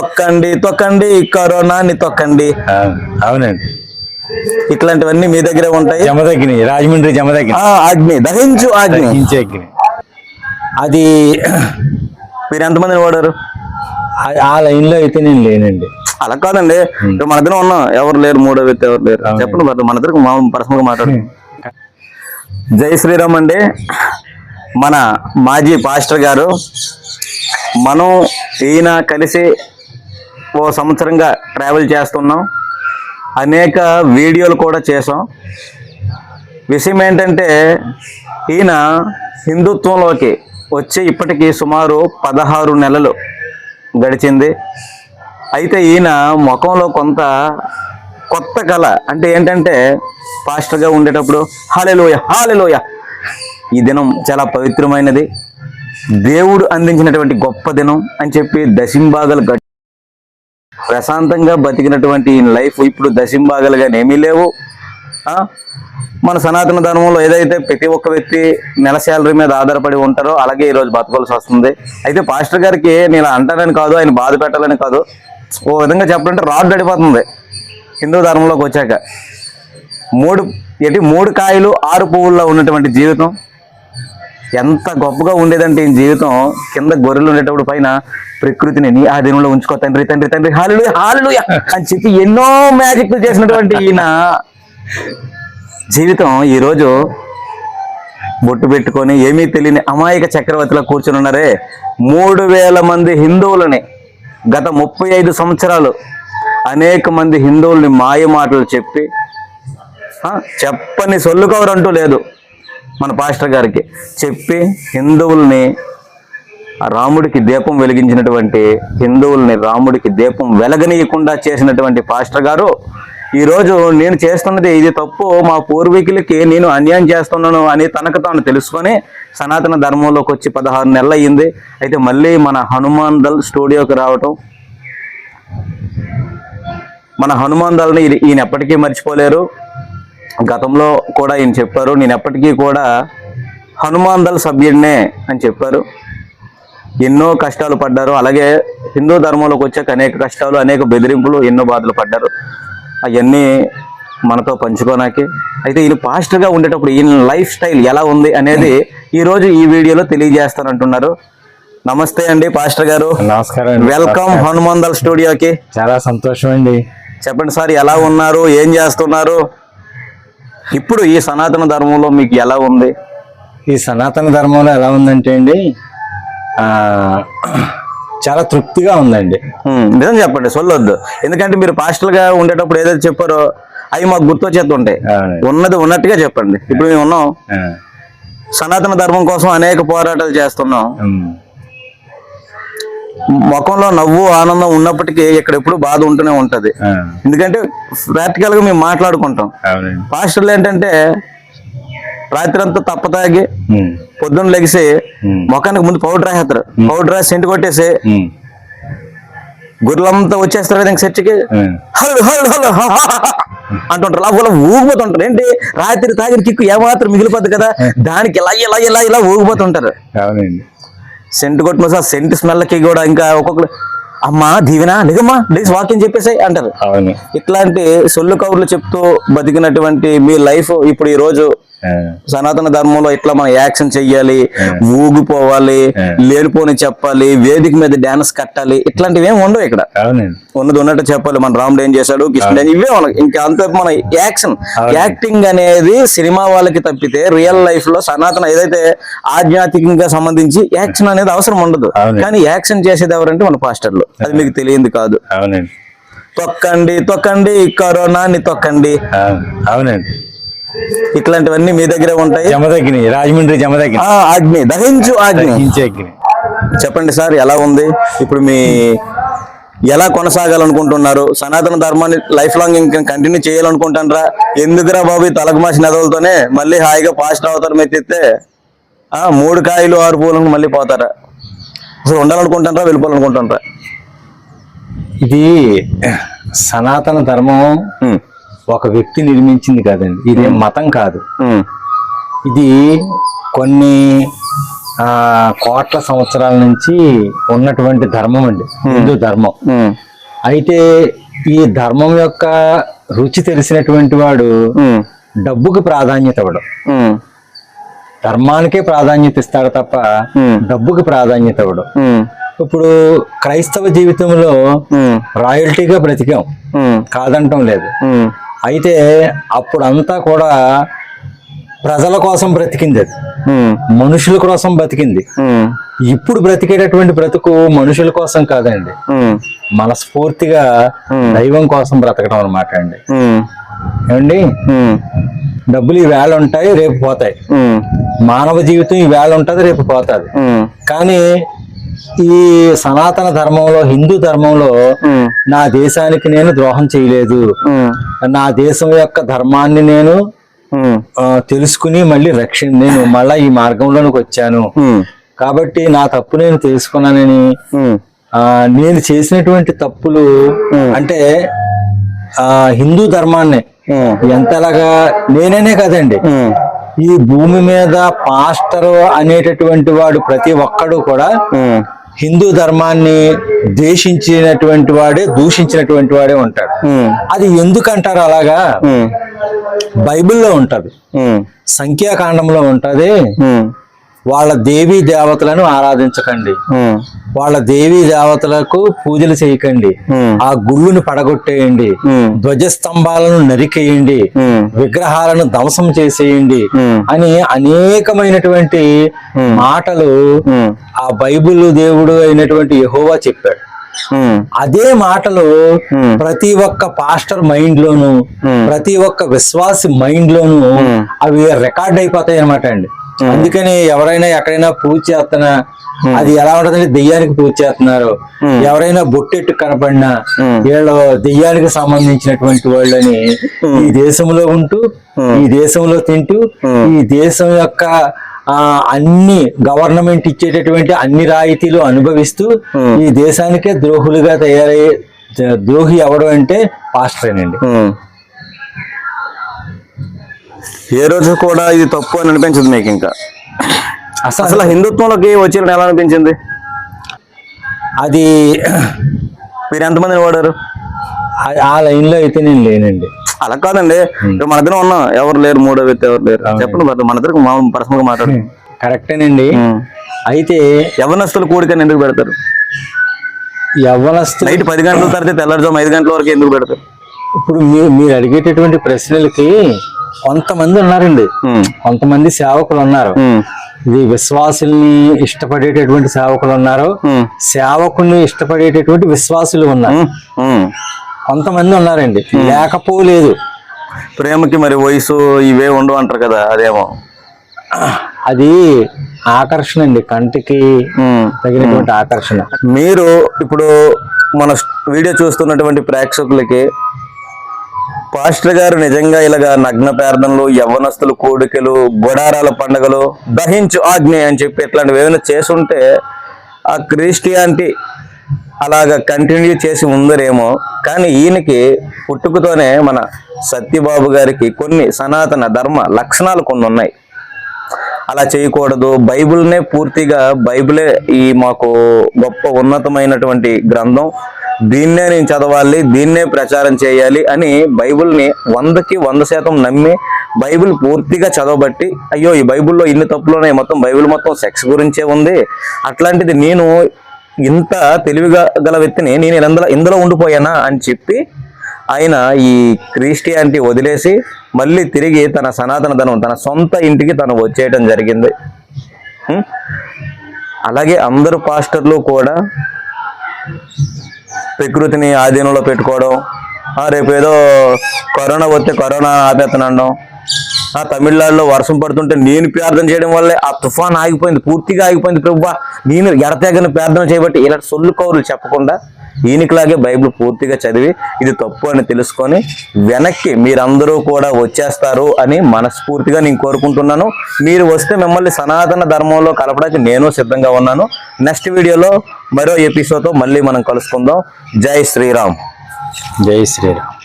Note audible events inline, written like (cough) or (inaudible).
తొక్కండి తొక్కండి కరోనాని తొక్కండి. అవునండి. ఇట్లాంటివన్నీ మీ దగ్గరే ఉంటాయి? జమదగ్ని రాజమండ్రి జమదగ్ని అగ్ని దహించు అగ్ని. అది (clears throat) మీరు ఎంతమందిని వాడారు? ఆ- ఆ లైన్లో అయితే నేను లేనండి. అలా కాదండి. ఇప్పుడు మన ఇద్దరం ఉన్నాం. ఎవరు లేరు మూడో వ్యక్తి ఎవరు లేరు. చెప్పండి brother, మన మా పర్సనల్గా మాట్లాడు జై శ్రీరామ్ అండి. మన మాజీ పాస్టర్ గారు మనం ఈయన కలిసి ఓ సంవత్సరంగా ట్రావెల్ చేస్తున్నాం. అనేక వీడియోలు కూడా చేసాం విషయం ఏంటంటే ఈయన హిందుత్వంలోకి వచ్చి ఇప్పటికీ సుమారు పదహారు నెలలు గడిచింది. అయితే ఈయన ముఖంలో కొంత కొత్త కళ అంటే ఏంటంటే పాస్టర్గా ఉండేటప్పుడు హాలెలోయ హాలెలోయ ఈ దినం చాలా పవిత్రమైనది. దేవుడు అందించినటువంటి గొప్ప దినం అని చెప్పి దశింబాగలు ప్రశాంతంగా బతికినటువంటి ఈయన లైఫ్ ఇప్పుడు దశింభాగాలుగా ఏమీ లేవు మన సనాతన ధర్మంలో ఏదైతే ప్రతి ఒక్క వ్యక్తి నెల శాలరీ మీద ఆధారపడి ఉంటారో అలాగే ఈరోజు బతకాల్సి వస్తుంది. అయితే పాస్టర్ గారికి నేను అంటానని కాదు ఆయన బాధ పెట్టాలని కాదు. ఓ విధంగా చెప్పాలంటే రాడ్ గడిపోతుంది హిందూ ధర్మంలోకి వచ్చాక. మూడు ఎటు మూడు కాయలు ఆరు పువ్వుల్లో ఉన్నటువంటి జీవితం. ఎంత గొప్పగా ఉండేదంటే ఈ జీవితం. కింద గొర్రెలు ఉండేటప్పుడు పైన ప్రకృతిని నీ ఆధీనంలో ఉంచుకో. తండ్రి తండ్రి తండ్రి హాలు హాలు అని చెప్పి ఎన్నో మ్యాజిక్లు చేసినటువంటి ఈయన. జీవితం ఈరోజు బొట్టు పెట్టుకొని ఏమీ తెలియని అమాయక చక్రవర్తిలో కూర్చుని ఉన్నారే. మూడు వేల మంది హిందువులని గత ముప్పై ఐదు సంవత్సరాలు అనేక మంది హిందువుల్ని మాయ మాటలు చెప్పి చెప్పని సొల్లుకోవరంటూ లేదు. మన పాస్టర్ గారికి చెప్పి హిందువుల్ని రాముడికి దీపం వెలిగించినటువంటి హిందువుల్ని రాముడికి దీపం వెలగనీయకుండా చేసినటువంటి పాస్టర్ గారు ఈరోజు నేను చేస్తున్నది ఇది తప్పు మా పూర్వీకులకి నేను అన్యాయం చేస్తున్నాను అని తనకు తాను తెలుసుకొని సనాతన ధర్మంలోకి వచ్చి పదహారు నెలలు అయ్యింది అయితే మళ్ళీ మన హనుమాన్ దల్ స్టూడియోకి రావటం మన హనుమాన్ దల్ని ఈయన ఎప్పటికీ మర్చిపోలేరు. గతంలో కూడా ఈయన చెప్పారు నేను ఎప్పటికీ కూడా హనుమాన్ దళ సభ్యుడినే అని చెప్పారు. ఎన్నో కష్టాలు పడ్డారు. అలాగే హిందూ ధర్మంలోకి వచ్చాక అనేక కష్టాలు అనేక బెదిరింపులు ఎన్నో బాధలు పడ్డారు. అవన్నీ మనతో పంచుకోనాకి. అయితే ఈయన పాస్టర్గా ఉండేటప్పుడు ఈయన లైఫ్ స్టైల్ ఎలా ఉంది అనేది ఈరోజు ఈ వీడియోలో తెలియజేస్తానంటున్నారు. నమస్తే అండి పాస్టర్ గారు. నమస్కారం అండి. వెల్కమ్ హనుమాన్ దళ స్టూడియోకి. చాలా సంతోషం అండి. చెప్పండి సార్ ఎలా ఉన్నారు? ఏం చేస్తున్నారు? ఇప్పుడు ఈ సనాతన ధర్మంలో మీకు ఎలా ఉంది? ఈ సనాతన ధర్మంలో ఎలా ఉందంటే అండి చాలా తృప్తిగా ఉందండి. నిజం చెప్పండి సొల్లొద్దు. ఎందుకంటే మీరు పాస్టల్గా ఉండేటప్పుడు ఏదైతే చెప్పారో అవి మాకు గుర్తొచ్చేస్తుంటాయి. ఉన్నది ఉన్నట్టుగా చెప్పండి. ఇప్పుడు మేము ఉన్నాం. సనాతన ధర్మం కోసం అనేక పోరాటాలు చేస్తున్నాం. ముఖంలో నవ్వు ఆనందం ఉన్నప్పటికీ ఇక్కడ ఎప్పుడు బాధ ఉంటూనే ఉంటది. ఎందుకంటే ప్రాక్టికల్గా మేము మాట్లాడుకుంటాం. పాస్టర్లు ఏంటంటే రాత్రి అంతా తప్పతాగి పొద్దున్న లెగిసి ముఖానికి ముందు పౌడర్ రాసేస్తారు పౌడర్ రాసి సెంటు కొట్టేసి గుర్రెలంతా వచ్చేస్తారు కదా ఇంక చర్చికి హల్ హల్ హల్ అంటుంటారు. లోపల ఊగిపోతుంటారు. ఏంటి? రాత్రి తాగిన కిక్కు ఏమాత్రం మిగిలిపోద్ది కదా? దానికి ఇలా ఇలా ఇలా ఇలా ఊగిపోతుంటారు. సెంటు కొట్టిన సార్ సెంటు స్మెల్కి కూడా ఇంకా ఒక్కొక్కరు అమ్మా దీవెనా నిజమ్మా లేచి వాక్యం చెప్పేసి అంటారు. ఇట్లాంటి సొల్లు కబుర్లు చెప్తూ బతికినటువంటి మీ లైఫ్ ఇప్పుడు ఈ రోజు సనాతన ధర్మంలో ఇట్లా మనం యాక్షన్ చెయ్యాలి ఊగిపోవాలి లేనిపోని చెప్పాలి వేదిక మీద డాన్స్ కట్టాలి ఇట్లాంటివి ఏమి ఉండవు ఇక్కడ. ఉన్నది ఉన్నట్టు చెప్పాలి. మన రాముడు ఏం చేశాడు కృష్ణుడు ఏం ఇవే ఇంకా అంత మన యాక్షన్. యాక్టింగ్ అనేది సినిమా వాళ్ళకి తప్పితే రియల్ లైఫ్లో సనాతన ఏదైతే ఆధ్యాత్మికంగా సంబంధించి యాక్షన్ అనేది అవసరం ఉండదు. కానీ యాక్షన్ చేసేది ఎవరంటే మన పాస్టర్లు. అది మీకు తెలియంది కాదు. తొక్కండి తొక్కండి కరోనాని తొక్కండి. అవునండి. ఇట్లాంటివన్నీ మీ దగ్గరే ఉంటాయి? జమదగ్ని రాజమండ్రి జమదగ్ని. అగ్ని. దహించు అగ్ని. చెప్పండి సార్ ఎలా ఉంది? ఇప్పుడు మీ ఎలా కొనసాగాలనుకుంటున్నారు? సనాతన ధర్మాన్ని లైఫ్ లాంగ్ ఇంకా కంటిన్యూ చేయాలనుకుంటారా ఎందుకురా బాబు ఈ తలకు మాసిన నదులతోనే మళ్ళీ హాయిగా పాస్ట్ అవతారం ఎత్తిస్తే ఆ మూడు కాయలు ఆరు పూలను మళ్ళీ పోతారా? అసలు ఉండాలనుకుంటారా వెళ్ళిపోవాలనుకుంటారా ఇది సనాతన ధర్మం ఒక వ్యక్తి నిర్మించింది కాదండి. ఇది మతం కాదు. ఇది కొన్ని కోట్ల సంవత్సరాల నుంచి ఉన్నటువంటి ధర్మం అండి. హిందూ ధర్మం. అయితే ఈ ధర్మం యొక్క రుచి తెలిసినటువంటి వాడు డబ్బుకి ప్రాధాన్యత ఇవ్వడం. ధర్మానికే ప్రాధాన్యత ఇస్తాడు తప్ప డబ్బుకి ప్రాధాన్యత ఇవ్వడం. ఇప్పుడు క్రైస్తవ జీవితంలో రాయల్టీగా బ్రతికాం. కాదంటం లేదు. అయితే అప్పుడంతా కూడా ప్రజల కోసం బ్రతికింది అది. మనుషుల కోసం బ్రతికింది. ఇప్పుడు బ్రతికేటటువంటి బ్రతుకు మనుషుల కోసం కాదండి. మనస్ఫూర్తిగా. దైవం కోసం బ్రతకడం అనమాట అండి. ఏమండి? డబ్బులు ఈ వేళ ఉంటాయి రేపు పోతాయి. మానవ జీవితం ఈ వేళ ఉంటుంది రేపు పోతుంది. కానీ ఈ సనాతన ధర్మంలో హిందూ ధర్మంలో నా దేశానికి నేను ద్రోహం చేయలేదు. నా దేశం యొక్క ధర్మాన్ని నేను తెలుసుకుని మళ్ళీ రక్షణ నేను మళ్ళా ఈ మార్గంలోనికి వచ్చాను. కాబట్టి నా తప్పు నేను తెలుసుకున్నానని నేను చేసినటువంటి తప్పులు అంటే ఆ హిందూ ధర్మాన్ని ఎంతలాగా నేననే కదండి. ఈ భూమి మీద పాస్టర్ అనేటటువంటి వాడు ప్రతి ఒక్కడు కూడా హిందూ ధర్మాన్ని ద్వేషించినటువంటి వాడే దూషించినటువంటి వాడే ఉంటాడు. అది ఎందుకంటారు అలాగా? బైబిల్లో ఉంటది. సంఖ్యాకాండంలో ఉంటది. వాళ్ళ దేవీ దేవతలను ఆరాధించకండి. వాళ్ళ దేవీ దేవతలకు పూజలు చేయకండి. ఆ గుళ్ళును పడగొట్టేయండి. ధ్వజస్తంభాలను నరికేయండి. విగ్రహాలను ధ్వంసం చేసేయండి అని అనేకమైనటువంటి మాటలు ఆ బైబిల్ దేవుడు అయినటువంటి యెహోవా చెప్పాడు. అదే మాటలు. ప్రతి ఒక్క పాస్టర్ మైండ్ లోను. ప్రతి ఒక్క విశ్వాసి మైండ్ లోను. అవి రికార్డ్ అయిపోతాయి అనమాట అండి. అందుకని ఎవరైనా ఎక్కడైనా పూజ చేస్తున్నా అది ఎలా ఉంటుందంటే దెయ్యానికి పూజ చేస్తున్నారు. ఎవరైనా బొట్టెట్టు కనపడినా. వీళ్ళు దెయ్యానికి సంబంధించినటువంటి వాళ్ళని ఈ దేశంలో ఉంటూ ఈ దేశంలో తింటూ. ఈ దేశం యొక్క అన్ని గవర్నమెంట్ ఇచ్చేటటువంటి అన్ని రాయితీలు అనుభవిస్తూ. ఈ దేశానికే ద్రోహులుగా తయారయ్యే ద్రోహి ఎవడు అంటే పాస్టరేనండి. ఏ రోజు కూడా ఇది తప్పు అని అనిపించదు మీకు ఇంకా? అసలు అసలు హిందుత్వంలోకి వచ్చిన ఎలా అనిపించింది? అది మీరు ఎంతమందిని వాడారు? ఆ- ఆ లైన్లో అయితే నేను లేనండి. అలా కాదండి. ఇప్పుడు మన ఇద్దరం ఉన్నాం ఎవరు లేరు మూడో వ్యక్తి ఎవరు లేరు. చెప్పండి మన ఇద్దరికి మా పర్సనల్గా మాట్లాడు కరెక్టేనండి. అయితే యవనస్తులు కూడికని ఎందుకు పెడతారు? యవ్వనస్తు నైట్ పది గంటల తర్వాత తెల్లారుజాము ఐదు గంటల వరకు ఎందుకు పెడతారు? ఇప్పుడు మీరు మీరు అడిగేటటువంటి ప్రశ్నలకి కొంతమంది ఉన్నారండి. కొంతమంది సేవకులు ఉన్నారు. ఇది విశ్వాసుల్ని ఇష్టపడేటటువంటి సేవకులు ఉన్నారు. ఉమ్. సేవకుల్ని ఇష్టపడేటటువంటి విశ్వాసులు ఉన్నారు. కొంతమంది ఉన్నారండి. లేకపోలేదు. ప్రేమకి మరి వయసు ఇవే ఉండవు అంటారు కదా అదేమో. అది ఆకర్షణ అండి కంటికి. తగినటువంటి ఆకర్షణ. మీరు ఇప్పుడు మన వీడియో చూస్తున్నటువంటి ప్రేక్షకులకి పాస్టర్ గారు నిజంగా ఇలాగా నగ్న ప్రార్థనలు యవ్వనస్తులు కోడికలు గుడారాల పండుగలు దహించు ఆజ్ఞ అని చెప్పి ఇట్లాంటివి ఏమైనా చేసుంటే ఆ క్రిస్టియానిటీ అలాగా కంటిన్యూ చేసి ఉందరేమో. కానీ ఈయనకి పుట్టుకతోనే మన సత్యబాబు గారికి కొన్ని సనాతన ధర్మ లక్షణాలు కొన్ని ఉన్నాయి అలా చేయకూడదు. బైబిల్నే పూర్తిగా బైబిలే ఈ మాకు గొప్ప ఉన్నతమైనటువంటి గ్రంథం. దీన్నే నేను చదవాలి దీన్నే ప్రచారం చేయాలి అని బైబిల్ని వందకి వంద శాతం నమ్మి బైబిల్ పూర్తిగా చదవబట్టి అయ్యో ఈ బైబిల్లో ఇన్ని తప్పులు ఉన్నాయి మొత్తం బైబిల్ మొత్తం సెక్స్ గురించే ఉంది. అట్లాంటిది నేను ఇంత తెలివిగా గల వ్యక్తిని నేను ఇందులో ఇందులో ఉండిపోయానా అని చెప్పి ఆయన ఈ క్రిస్టియానిటీ వదిలేసి మళ్ళీ తిరిగి తన సనాతన ధనం తన సొంత ఇంటికి తను వచ్చేయటం జరిగింది. అలాగే అందరు పాస్టర్లు కూడా ప్రకృతిని ఆధీనంలో పెట్టుకోవడం ఆ, రేపు ఏదో కరోనా వస్తే కరోనా ఆపేతనండం ఆ తమిళనాడులో వర్షం పడుతుంటే నేను ప్రార్థన చేయడం వల్లే ఆ తుఫాన్ ఆగిపోయింది పూర్తిగా ఆగిపోయింది ప్రభు నేను ఎడతెగని ప్రార్థన చేయబట్టి ఇలాంటి సొల్లు కౌరులు చెప్పకుండా ఈయనకిలాగే బైబిల్ పూర్తిగా చదివి ఇది తప్పు అని తెలుసుకొని వెనక్కి మీరందరూ కూడా వచ్చేస్తారు అని మనస్ఫూర్తిగా నేను కోరుకుంటున్నాను. మీరు వస్తే మిమ్మల్ని సనాతన ధర్మంలో కలపడానికి నేను సిద్ధంగా ఉన్నాను. నెక్స్ట్ వీడియోలో మరో ఎపిసోడ్తో మళ్ళీ మనం కలుసుకుందాం. జై శ్రీరామ్. జై శ్రీరామ్.